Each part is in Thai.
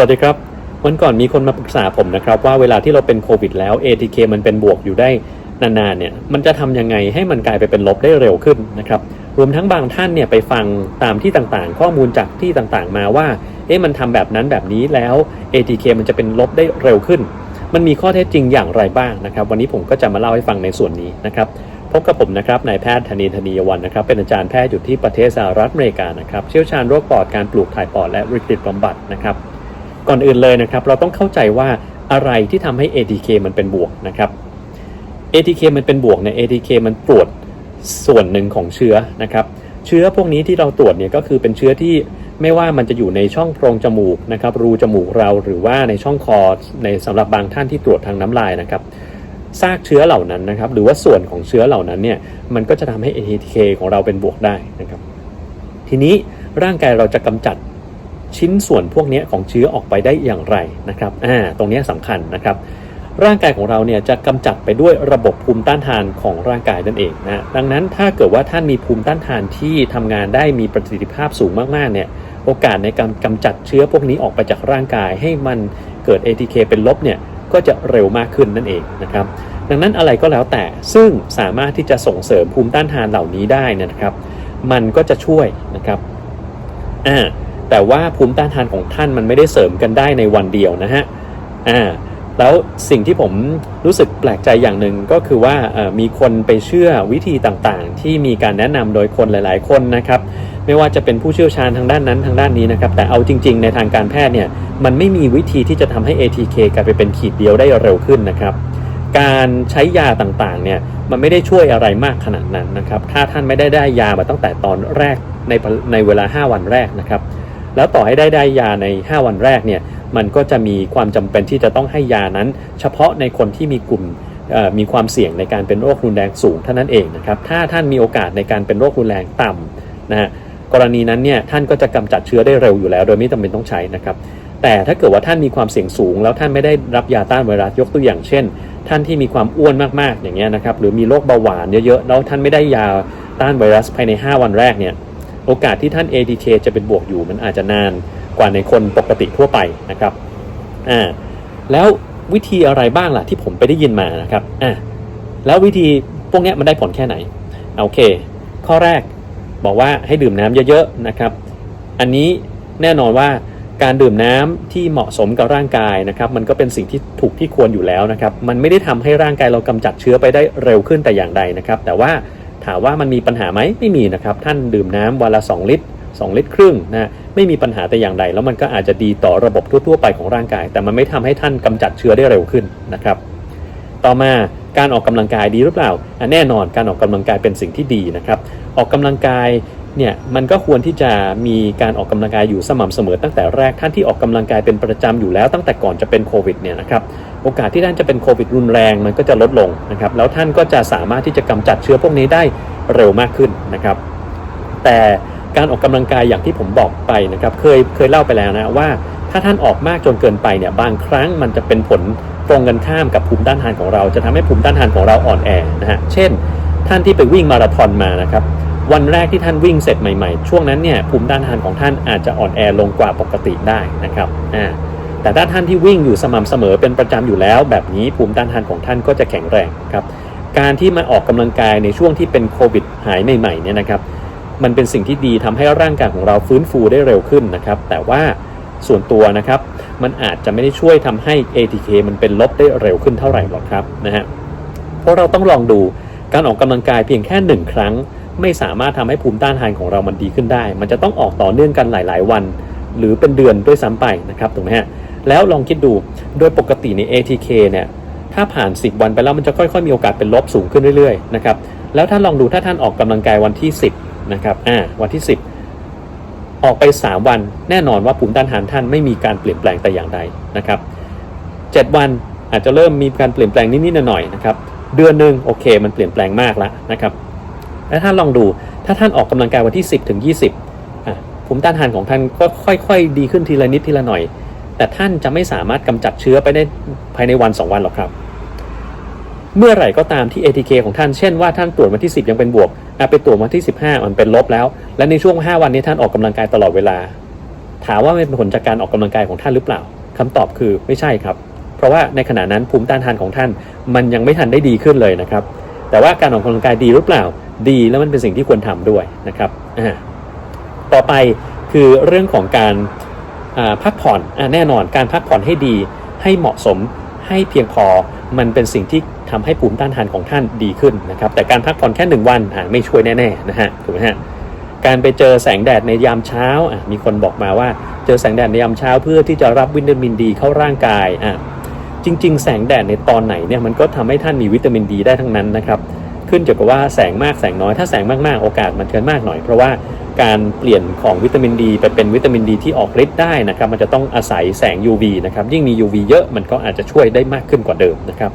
วัสดีครับ วันก่อนมีคนมาปรึกษาผมนะครับ ว่าเวลาที่เราเป็นโควิดแล้ว ATK มันเป็นบวกอยู่ได้นานๆเนี่ยมันจะทำยังไงให้มันกลายไปเป็นลบได้เร็วขึ้นนะครับรวมทั้งบางท่านเนี่ยไปฟังตามที่ต่างๆ ข้อมูลจากที่ต่างๆ มาว่าเอ๊ะมันทำแบบนั้นแบบนี้แล้ว ATK มันจะเป็นลบได้เร็วขึ้น มันมีข้อเท็จจริงอย่างไรบ้างนะครับ วันนี้ผมก็จะมาเล่าให้ฟังในส่วนนี้นะครับพบกับผมนะครับนายแพทย์ธนีธนียวันนะครับเป็นอาจารย์แพทย์อยู่ที่ประเทศสหรัฐอเมริกานะครับเชี่ยวชาญโรคปอดการปลูกถ่ายปอดและวิกฤตบำบัดนะครับ ก่อนอื่นเลยนะครับเราต้องเข้าใจว่าอะไรที่ทำให้ ATK มันเป็นบวกนะครับ ATK มันเป็นบวกเนี่ย ATK มันตรวจส่วนหนึ่งของเชื้อนะครับ เชื้อพวกนี้ที่เราตรวจเนี่ยก็คือเป็นเชื้อที่ไม่ว่ามันจะอยู่ในช่องโพรงจมูกนะครับ รูจมูกเราหรือว่าในช่องคอในสำหรับบางท่านที่ตรวจทางน้ำลายนะครับซากเชื้อเหล่านั้นนะครับ หรือว่าส่วนของเชื้อเหล่านั้นเนี่ยมันก็จะทำให้ ATK ของเราเป็นบวกได้นะครับ ทีนี้ร่างกายเราจะกำจัด ชิ้นส่วนพวกนี้ของเชื้อออกไปได้อย่างไรนะครับอ่าตรงนี้สำคัญนะครับ ร่างกายของเราเนี่ยจะกำจัดไปด้วยระบบภูมิต้านทานของร่างกายนั่นเองนะดังนั้นถ้าเกิดว่าท่านมีภูมิต้านทานที่ทำงานได้มีประสิทธิภาพสูงมากๆเนี่ยโอกาสในการกำจัดเชื้อพวกนี้ออกไปจากร่างกาย ให้มันเกิด ATK เป็นลบเนี่ยก็จะเร็วมากขึ้นนั่นเองนะครับดังนั้นอะไรก็แล้วแต่ซึ่งสามารถที่จะส่งเสริมภูมิต้านทานเหล่านี้ได้นะครับ มันก็จะช่วยนะครับอ่า แต่ว่าภูมิต้านทานของท่านมันไม่ได้เสริมกันได้ในวันเดียวนะฮะอ่าแล้วสิ่งที่ผมรู้สึกแปลกใจอย่างหนึ่งก็คือว่ามีคนไปเชื่อวิธีต่างๆ ที่มีการแนะนำโดยคนหลาย ๆ คนนะครับ ไม่ว่าจะเป็นผู้เชี่ยวชาญทางด้านนั้นทางด้านนี้นะครับ แต่เอาจริง ๆ ในทางการแพทย์เนี่ยมันไม่มีวิธีที่จะทำให้ ATK กลายไปเป็นขีดเดียวได้เร็วขึ้นนะครับ การใช้ยาต่างๆเนี่ยมันไม่ได้ช่วยอะไรมากขนาดนั้นนะครับ ถ้าท่านไม่ได้ได้ยามาตั้งแต่ตอนแรกในในเวลา 5 วันแรกนะครับ แล้วต่อให้ได้ได้ยาใน 5 วันแรกเนี่ยมันก็จะมีความจำเป็นที่จะต้องให้ยานั้น เฉพาะในคนที่มีกลุ่มมีความเสี่ยงในการเป็นโรครุนแรงสูงเท่านั้นเองนะครับถ้าท่านมีโอกาสในการเป็นโรครุนแรงต่ำนะฮะกรณีนั้นเนี่ยท่านก็จะกำจัดเชื้อได้เร็วอยู่แล้ว โดยไม่จำเป็นต้องใช้นะครับแต่ถ้าเกิดว่าท่านมีความเสี่ยงสูง แล้วท่านไม่ได้รับยาต้านไวรัสยกตัวอย่างเช่น ท่านที่มีความอ้วนมากๆอย่างเงี้ยนะครับหรือมีโรคเบาหวานเยอะๆแล้วท่านไม่ได้ยาต้านไวรัสภายใน 5 วันแรกเนี่ย โอกาสที่ท่าน ATK จะเป็นบวกอยู่มันอาจจะนานกว่าในคนปกติทั่วไปนะครับอ่าแล้ววิธีอะไรบ้างล่ะที่ผมไปได้ยินมานะครับอ่าแล้ววิธีพวกนี้มันได้ผลแค่ไหนโอเค ข้อแรกบอกว่าให้ดื่มน้ำเยอะๆนะครับ อันนี้แน่นอนว่าการดื่มน้ำที่เหมาะสมกับร่างกายนะครับ มันก็เป็นสิ่งที่ถูกที่ควรอยู่แล้วนะครับ มันไม่ได้ทำให้ร่างกายเรากำจัดเชื้อไปได้เร็วขึ้นแต่อย่างใดนะครับ แต่ว่า ถามว่ามันมีปัญหาไหมไม่มีนะครับ ท่านดื่มน้ำวันละ 2 ลิตร 2 ลิตรครึ่งนะไม่มีปัญหาแต่อย่างใด แล้วมันก็อาจจะดีต่อระบบทั่วๆไปของร่างกาย แต่มันไม่ทำให้ท่านกำจัดเชื้อได้เร็วขึ้นนะครับ ต่อมาการออกกำลังกายดีหรือเปล่าแน่นอนการออกกำลังกายเป็นสิ่งที่ดีนะครับ ออกกำลังกายเนี่ยมันก็ควรที่จะมีการออกกำลังกายอยู่สม่ำเสมอตั้งแต่แรกท่านที่ออกกำลังกายเป็นประจำอยู่แล้วตั้งแต่ก่อนจะเป็นโควิดเนี่ยนะครับ โอกาสที่ท่านจะเป็นโควิดรุนแรงมันก็จะลดลงนะครับแล้วท่านก็จะสามารถที่จะกำจัดเชื้อพวกนี้ได้เร็วมากขึ้นนะครับ แต่การออกกำลังกายอย่างที่ผมบอกไปนะครับเคยเคยเล่าไปแล้วนะว่า ถ้าท่านออกมากจนเกินไปเนี่ยบางครั้งมันจะเป็นผลตรงกันข้ามกับภูมิต้านทานของเรา จะทำให้ภูมิต้านทานของเราอ่อนแอนะฮะเช่น ท่านที่ไปวิ่งมาราธอนมานะครับวันแรกที่ท่านวิ่งเสร็จใหม่ๆ ช่วงนั้นเนี่ยภูมิต้านทานของท่านอาจจะอ่อนแอลงกว่าปกติได้นะครับอ่า แต่ถ้าท่านที่วิ่งอยู่สม่ำเสมอเป็นประจำอยู่แล้ว แบบนี้ภูมิต้านทานของท่านก็จะแข็งแรงครับการที่มาออกกำลังกายในช่วงที่เป็นโควิดหายใหม่ๆเนี่ยนะครับมันเป็นสิ่งที่ดีทำให้ร่างกายของเราฟื้นฟูได้เร็วขึ้นนะครับ แต่ว่าส่วนตัวนะครับมันอาจจะไม่ได้ช่วยทำให้ ATK มันเป็นลบได้เร็วขึ้นเท่าไหร่หรอกครับนะฮะเพราะเราต้องลองดูการออกกำลังกายเพียงแค่หนึ่งครั้ง ไม่สามารถทำให้ภูมิต้านทานของเรามันดีขึ้นได้ มันจะต้องออกต่อเนื่องกันหลาย ๆ วัน หรือเป็นเดือนด้วยซ้ำไปนะครับถูกไหมฮะ แล้วลองคิดดูโดยปกติใน ATK เนี่ยถ้าผ่าน 10 วันไปแล้วมันจะค่อยๆ มีโอกาสเป็นลบสูงขึ้นเรื่อยๆนะครับแล้วท่านลองดูถ้าท่านออกกำลังกายวันที่ 10นะครับอ่าวันที่ 10 ออกไป 3 วันแน่นอนว่าภูมิต้านทานท่านไม่มีการเปลี่ยนแปลงแต่อย่างใดนะครับ7วันอาจจะเริ่มมีการเปลี่ยนแปลงนิดๆหน่อยๆนะครับเดือนหนึ่งโอเค มันเปลี่ยนแปลงมากแล้วนะครับแล้วท่านลองดูถ้าท่านออกกำลังกายวันที่ 10 ถึง 20 ภูมิต้านทานของท่านก็ค่อย ๆ ดีขึ้นทีละนิดทีละหน่อย แต่ท่านจะไม่สามารถกำจัดเชื้อไปได้ภายในวัน 2 วันหรอกครับ เมื่อไหร่ก็ตามที่ ATK ของท่านเช่นว่าท่านตรวจวันที่ 10 ยังเป็นบวกไปตรวจวันที่ 15 มันเป็นลบแล้ว และในช่วง 5 วันนี้ท่านออกกำลังกายตลอดเวลา ถามว่ามันเป็นผลจากการออกกำลังกายของท่านหรือเปล่าคำตอบคือไม่ใช่ครับ เพราะว่าในขณะนั้นภูมิต้านทานของท่าน มันยังไม่ทันได้ดีขึ้นเลยนะครับ แต่ว่าการออกกำลังกายดีหรือเปล่า ดีแล้วมันเป็นสิ่งที่ควรทำด้วยนะครับต่อไปคือเรื่องของการ พักผ่อนอแน่นอนการพักผ่อนให้ดี ให้เหมาะสมให้เพียงพอมันเป็นสิ่งที่ทำให้ภูมิต้านทานของท่านดีขึ้นนะครับแต่การพักผ่อนแค่หนึ่งวันไม่ช่วยแน่ๆนะฮะถูกไหมฮะการไปเจอแสงแดดในยามเช้ามีคนบอกมาว่าเจอแสงแดดในยามเช้าเพื่อที่จะรับวิตามินดีเข้าร่างกายอะจริง ๆ แสงแดดในตอนไหนเนี่ยมันก็ทำให้ท่านมีวิตามินดีได้ทั้งนั้นนะครับ ขึ้นอยู่กับว่าแสงมากแสงน้อยถ้าแสงมากๆโอกาสมันเกินมากหน่อย เพราะว่าการเปลี่ยนของวิตามินดีไปเป็นวิตามินดีที่ออกฤทธิ์ได้นะครับมันจะต้องอาศัยแสง UV นะครับยิ่งมี UV เยอะมันก็อาจจะช่วยได้มากขึ้นกว่าเดิมนะครับ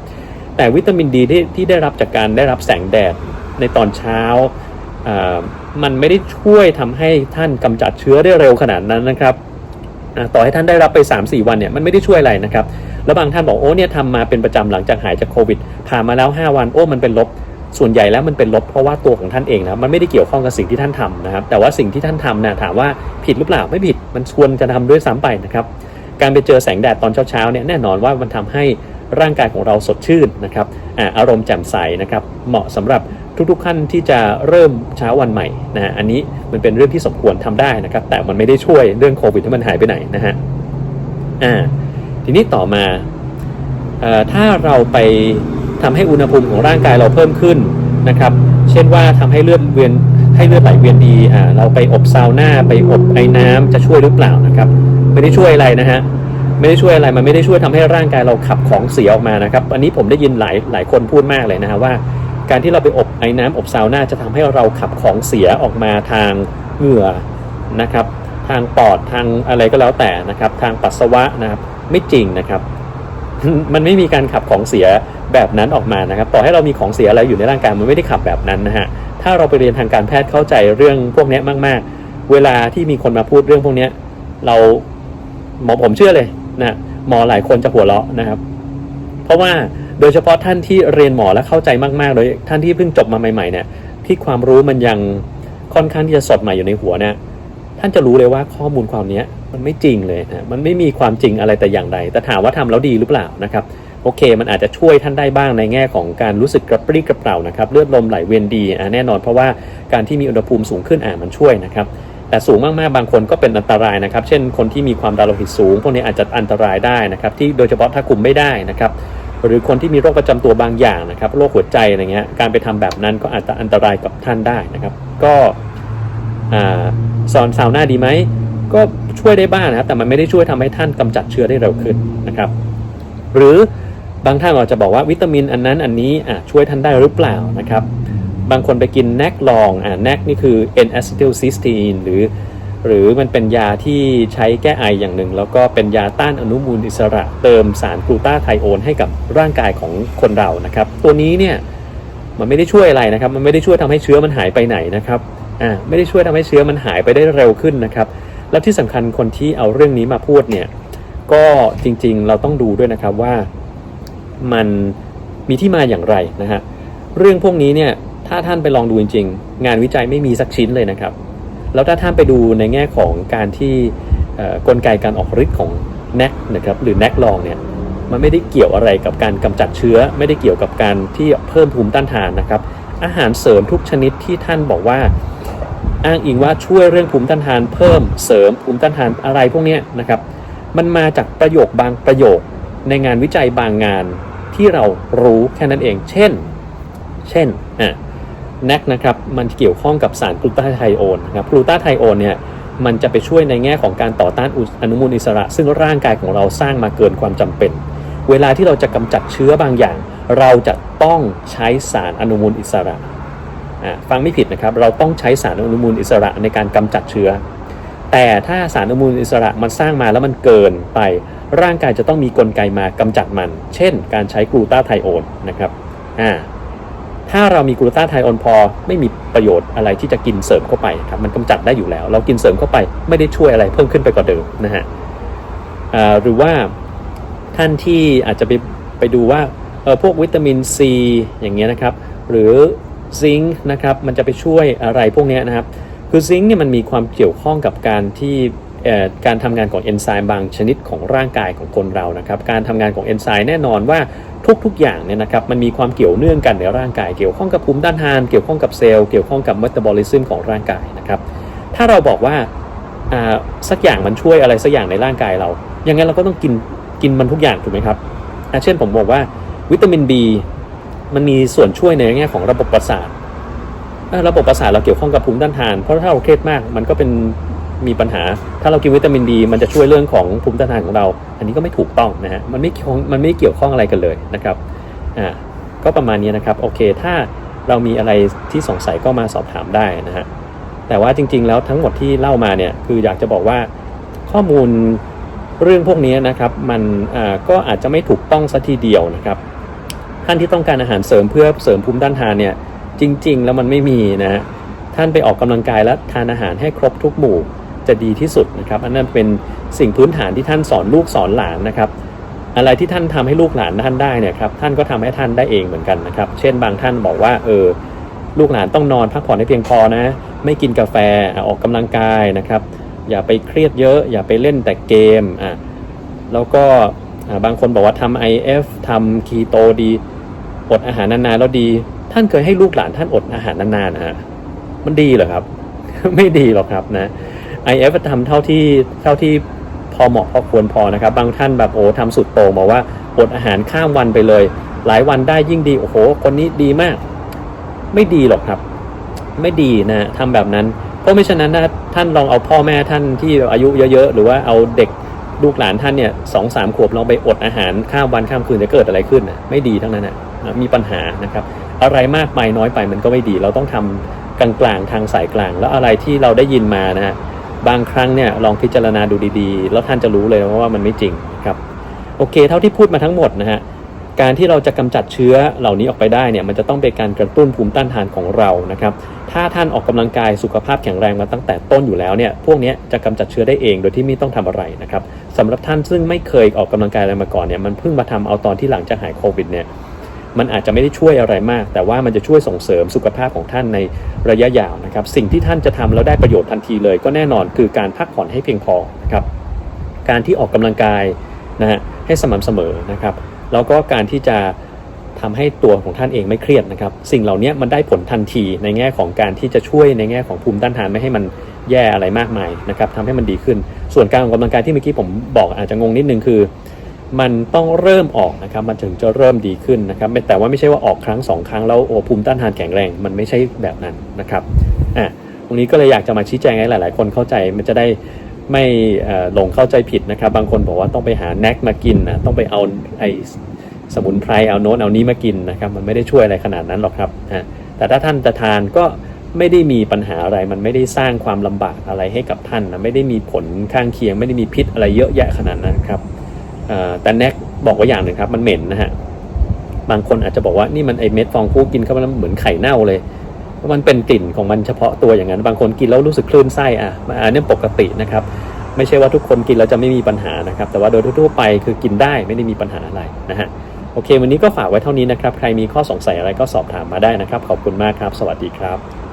แต่วิตามินดีที่ที่ได้รับจากการได้รับแสงแดดในตอนเช้ามันไม่ได้ช่วยทำให้ท่านกำจัดเชื้อได้เร็วขนาดนั้นนะครับต่อให้ท่านได้รับไป 3-4 วันเนี่ยมันไม่ได้ช่วยอะไรนะครับแล้วบางท่านบอกโอ้เนี่ยทำมาเป็นประจำหลังจากหายจากโควิดผ่านมาแล้ว 5 วันโอ้มันเป็นลบ ส่วนใหญ่แล้วมันเป็นลบเพราะว่าตัวของท่านเองนะมันไม่ได้เกี่ยวข้องกับสิ่งที่ท่านทำนะครับ แต่ว่าสิ่งที่ท่านทำนะถามว่าผิดหรือเปล่าไม่ผิดมันควรจะทำด้วยซ้ำไปนะครับ การไปเจอแสงแดดตอนเช้าๆเนี่ยแน่นอนว่ามันทำให้ร่างกายของเราสดชื่นนะครับอารมณ์แจ่มใสนะครับ เหมาะสำหรับทุกๆขั้นที่จะเริ่มเช้าวันใหม่นะอันนี้มันเป็นเรื่องที่สมควรทำได้นะครับ แต่มันไม่ได้ช่วยเรื่องโควิดที่มันหายไปไหนนะฮะอ่าทีนี้ต่อมาอ่อถ้าเราไป ทำให้อุณหภูมิของร่างกายเราเพิ่มขึ้นนะครับ เช่นว่าทำให้เลือดเวียนให้เลือดไหลเวียนดีอ่าเราไปอบซาวน่าไปอบไอ้น้ำจะช่วยหรือเปล่านะครับ ไม่ได้ช่วยอะไรนะฮะไม่ได้ช่วยอะไรมันไม่ได้ช่วยทำให้ร่างกายเราขับของเสียออกมานะครับ อันนี้ผมได้ยินหลายหลายคนพูดมากเลยนะฮะว่า การที่เราไปอบไอ้น้ำอบซาวน่าจะทำให้เราขับของเสียออกมาทางเหงื่อนะครับ ทางปอดทางอะไรก็แล้วแต่นะครับ ทางปัสสาวะนะครับ ไม่จริงนะครับ มันไม่มีการขับของเสีย แบบนั้นออกมานะครับ ต่อให้เรามีของเสียอะไรอยู่ในร่างกายมันไม่ได้ขับแบบนั้นนะฮะ ถ้าเราไปเรียนทางการแพทย์เข้าใจเรื่องพวกนี้มาก ๆ เวลาที่มีคนมาพูดเรื่องพวกนี้เราหมอผมเชื่อเลยนะหมอหลายคนจะหัวเราะนะครับ เพราะว่าโดยเฉพาะท่านที่เรียนหมอและเข้าใจมากๆโดยท่านที่เพิ่งจบมาใหม่ๆเนี่ยที่ความรู้มันยังค่อนข้างที่จะสดใหม่อยู่ในหัวเนี่ยท่านจะรู้เลยว่าข้อมูลความนี้มันไม่จริงเลยนะมันไม่มีความจริงอะไรแต่อย่างใด แต่ถามว่าทำแล้วดีหรือเปล่านะครับ โอเค มันอาจจะช่วยท่านได้บ้างในแง่ของการรู้สึกกระปรี้กระเปร่านะครับเลือดลมไหลเวียนดีอะแน่นอนเพราะว่าการที่มีอุณหภูมิสูงขึ้นอะมันช่วยนะครับแต่สูงมากๆ บางคนก็เป็นอันตรายนะครับ เช่นคนที่มีความดันโลหิตสูง พวกนี้อาจจะอันตรายได้นะครับ ที่โดยเฉพาะถ้าคุมไม่ได้นะครับ หรือคนที่มีโรคประจำตัวบางอย่างนะครับ โรคหัวใจอะไรเงี้ย การไปทำแบบนั้นก็อาจจะอันตรายกับท่านได้นะครับ ก็อ่าสอนซาวน่าดีไหม ก็ช่วยได้บ้างนะครับ แต่มันไม่ได้ช่วยทำให้ท่านกำจัดเชื้อได้เร็วขึ้นนะครับ หรือ บางท่านอาจจะบอกว่าวิตามินอันนั้นอันนี้ช่วยท่านได้หรือเปล่านะครับ บางคนไปกินแนกลองอ่าแนกนี่คือ N-acetylcysteine หรือ หรือมันเป็นยาที่ใช้แก้ไออย่างหนึ่ง แล้วก็เป็นยาต้านอนุมูลอิสระเติมสารกลูตาไทโอนให้กับร่างกายของคนเรานะครับ ตัวนี้เนี่ยมันไม่ได้ช่วยอะไรนะครับ มันไม่ได้ช่วยทำให้เชื้อมันหายไปไหนนะครับอ่าไม่ได้ช่วยทำให้เชื้อมันหายไปได้เร็วขึ้นนะครับและที่สำคัญคนที่เอาเรื่องนี้มาพูดเนี่ยก็จริงๆ เราต้องดูด้วยนะครับว่า มันมีที่มาอย่างไรนะฮะเรื่องพวกนี้เนี่ยถ้าท่านไปลองดูจริงๆ งานวิจัยไม่มีสักชิ้นเลยนะครับ แล้วถ้าท่านไปดูในแง่ของการที่กลไกการออกฤทธิ์ของแนกนะครับหรือแนกลองเนี่ยมันไม่ได้เกี่ยวอะไรกับการกำจัดเชื้อ ไม่ได้เกี่ยวกับการที่เพิ่มภูมิต้านทานนะครับ อาหารเสริมทุกชนิดที่ท่านบอกว่า อ้างอิงว่าช่วยเรื่องภูมิต้านทาน เพิ่มเสริมภูมิต้านทานอะไรพวกนี้นะครับ มันมาจากประโยคบางประโยค ในงานวิจัยบางงานที่เรารู้แค่นั้นเอง เช่น เช่นอะแนกนะครับมันเกี่ยวข้องกับสารกลูตาไทโอนนะครับกลูตาไทโอนเนี่ยมันจะไปช่วยในแง่ของการต่อต้านอนุมูลอิสระ ซึ่งร่างกายของเราสร้างมาเกินความจำเป็น เวลาที่เราจะกำจัดเชื้อบางอย่าง เราจะต้องใช้สารอนุมูลอิสระอะฟังไม่ผิดนะครับ เราต้องใช้สารอนุมูลอิสระในการกำจัดเชื้อ แต่ถ้าสารอนุมูลอิสระมันสร้างมาแล้วมันเกินไป ร่างกายจะต้องมีกลไกมากำจัดมัน เช่น การใช้กลูตาไทโอนนะครับอ่าถ้าเรามีกลูตาไทโอนพอไม่มีประโยชน์อะไรที่จะกินเสริมเข้าไปครับมันกำจัดได้อยู่แล้ว เรากินเสริมเข้าไปไม่ได้ช่วยอะไรเพิ่มขึ้นไปกว่าเดิมนะฮะอ่าหรือว่าท่านที่อาจจะไปไปดูว่าเออพวกวิตามินซีอย่างเงี้ยนะครับ หรือซิงค์นะครับมันจะไปช่วยอะไรพวกเนี้ยนะครับ คือซิงค์เนี่ยมันมีความเกี่ยวข้องกับการที่ การทำงานของเอนไซม์บางชนิดของร่างกายของคนเรานะครับ การทำงานของเอนไซม์แน่นอนว่าทุกๆอย่างเนี่ยนะครับมันมีความเกี่ยวเนื่องกันในร่างกาย เกี่ยวข้องกับภูมิต้านทาน เกี่ยวข้องกับเซลล์เกี่ยวข้องกับเมตาบอลิซึมของร่างกายนะครับ ถ้าเราบอกว่าสักอย่างมันช่วยอะไรสักอย่างในร่างกายเรา อย่างนั้นเราก็ต้องกินกินมันทุกอย่างถูกไหมครับเช่นผมบอกว่าวิตามิน B มันมีส่วนช่วยในแง่ของระบบประสาทระบบประสาทเราเกี่ยวข้องกับภูมิต้านทาน เพราะถ้าเราเครียดมากมันก็เป็น มีปัญหา ถ้าเรากินวิตามินดีมันจะช่วยเรื่องของภูมิต้านทานของเรา อันนี้ก็ไม่ถูกต้องนะฮะมันไม่มันไม่เกี่ยวข้องอะไรกันเลยนะครับอ่าก็ประมาณนี้นะครับโอเค ถ้าเรามีอะไรที่สงสัยก็มาสอบถามได้นะฮะแต่ว่าจริง ๆ แล้วทั้งหมดที่เล่ามาเนี่ยคืออยากจะบอกว่าข้อมูลเรื่องพวกนี้นะครับมันอ่าก็อาจจะไม่ถูกต้องซะทีเดียวนะครับท่านที่ต้องการอาหารเสริมเพื่อเสริมภูมิต้านทานเนี่ยจริง ๆ แล้วมันไม่มีนะฮะท่านไปออกกำลังกายและทานอาหารให้ครบทุกหมู่ จะดีที่สุดนะครับ อันนั้นเป็นสิ่งพื้นฐานที่ท่านสอนลูกสอนหลานนะครับ อะไรที่ท่านทำให้ลูกหลานท่านได้เนี่ยครับท่านก็ทำให้ท่านได้เองเหมือนกันนะครับ เช่นบางท่านบอกว่าเออลูกหลานต้องนอนพักผ่อนให้เพียงพอนะ ไม่กินกาแฟอออกกำลังกายนะครับ อย่าไปเครียดเยอะ อย่าไปเล่นแต่เกมอะแล้วก็อะบางคนบอกว่าทำ IF ทำคีโตดีอดอาหารนานๆแล้วดี ท่านเคยให้ลูกหลานท่านอดอาหารนานๆนะฮะมันดีเหรอครับ ไม่ดีหรอกครับนะ IF ทำเท่าที่เท่าที่พอเหมาะพอควรพอนะครับ บางท่านแบบโอ้ทำสุดโต่งบอกว่าอดอาหารข้ามวันไปเลย หลายวันได้ยิ่งดีโอ้โห คนนี้ดีมาก ไม่ดีหรอกครับ ไม่ดีนะทำแบบนั้น เพราะไม่ฉะนั้นนะท่านลองเอาพ่อแม่ท่านที่อายุเยอะๆ หรือว่าเอาเด็กลูกหลานท่านเนี่ยสองสามขวบลองไปอดอาหารข้ามวันข้ามคืนจะเกิดอะไรขึ้นนะไม่ดีทั้งนั้นนะมีปัญหานะครับ อะไรมากไปน้อยไปมันก็ไม่ดี เราต้องทำกลางๆทางสายกลาง แล้วอะไรที่เราได้ยินมานะฮะ บางครั้งเนี่ยลองพิจารณาดูดีๆ แล้วท่านจะรู้เลยว่ามันไม่จริงครับโอเค เท่าที่พูดมาทั้งหมดนะฮะการที่เราจะกำจัดเชื้อเหล่านี้ออกไปได้เนี่ยมันจะต้องเป็นการกระตุ้นภูมิต้านทานของเรานะครับถ้าท่านออกกำลังกายสุขภาพแข็งแรงมาตั้งแต่ต้นอยู่แล้วเนี่ยพวกนี้จะกำจัดเชื้อได้เองโดยที่ไม่ต้องทำอะไรนะครับสำหรับท่านซึ่งไม่เคยออกกำลังกายอะไรมาก่อนเนี่ยมันเพิ่งมาทำเอาตอนที่หลังจากหายโควิดเนี่ย มันอาจจะไม่ได้ช่วยอะไรมาก แต่ว่ามันจะช่วยส่งเสริมสุขภาพของท่านในระยะยาวนะครับ สิ่งที่ท่านจะทำแล้วได้ประโยชน์ทันทีเลย ก็แน่นอนคือการพักผ่อนให้เพียงพอนะครับ การที่ออกกำลังกายนะฮะให้สม่ำเสมอนะครับ แล้วก็การที่จะทำให้ตัวของท่านเองไม่เครียดนะครับ สิ่งเหล่านี้มันได้ผลทันทีในแง่ของการที่จะช่วยในแง่ของภูมิต้านทานไม่ให้มันแย่อะไรมากมายนะครับทำให้มันดีขึ้น ส่วนการออกกำลังกายที่เมื่อกี้ผมบอกอาจจะงงนิดนึงคือ มันต้องเริ่มออกนะครับมันถึงจะเริ่มดีขึ้นนะครับแต่ว่าไม่ใช่ว่าออกครั้งสองครั้งแล้วโอ้ภูมิต้านทานแข็งแรง มันไม่ใช่แบบนั้นนะครับอะตรงนี้ก็เลยอยากจะมาชี้แจงให้หลาย ๆ คนเข้าใจมันจะได้ไม่หลงเข้าใจผิดนะครับ บางคนบอกว่าต้องไปหาแนกมากินนะต้องไปเอาไอสมุนไพรเอาโน้นเอานี้มากินนะครับ มันไม่ได้ช่วยอะไรขนาดนั้นหรอกครับนะแต่ถ้าท่านจะทานก็ไม่ได้มีปัญหาอะไร มันไม่ได้สร้างความลำบากอะไรให้กับท่านนะไม่ได้มีผลข้างเคียง ไม่ได้มีพิษอะไรเยอะแยะขนาดนั้นครับ แต่แน็กบอกว่าอย่างหนึ่งครับ มันเหม็นนะฮะ บางคนอาจจะบอกว่านี่มันไอเม็ดฟองฟูกินเข้าไปแล้วเหมือนไข่เน่าเลยเพราะมันเป็นกลิ่นของมันเฉพาะตัวอย่างนั้น บางคนกินแล้วรู้สึกคลื่นไส้อะอันนี้ปกตินะครับ ไม่ใช่ว่าทุกคนกินแล้วจะไม่มีปัญหานะครับ แต่ว่าโดยทั่วไปคือกินได้ไม่ได้มีปัญหาอะไรนะฮะโอเค วันนี้ก็ฝากไว้เท่านี้นะครับ ใครมีข้อสงสัยอะไรก็สอบถามมาได้นะครับ ขอบคุณมากครับ สวัสดีครับ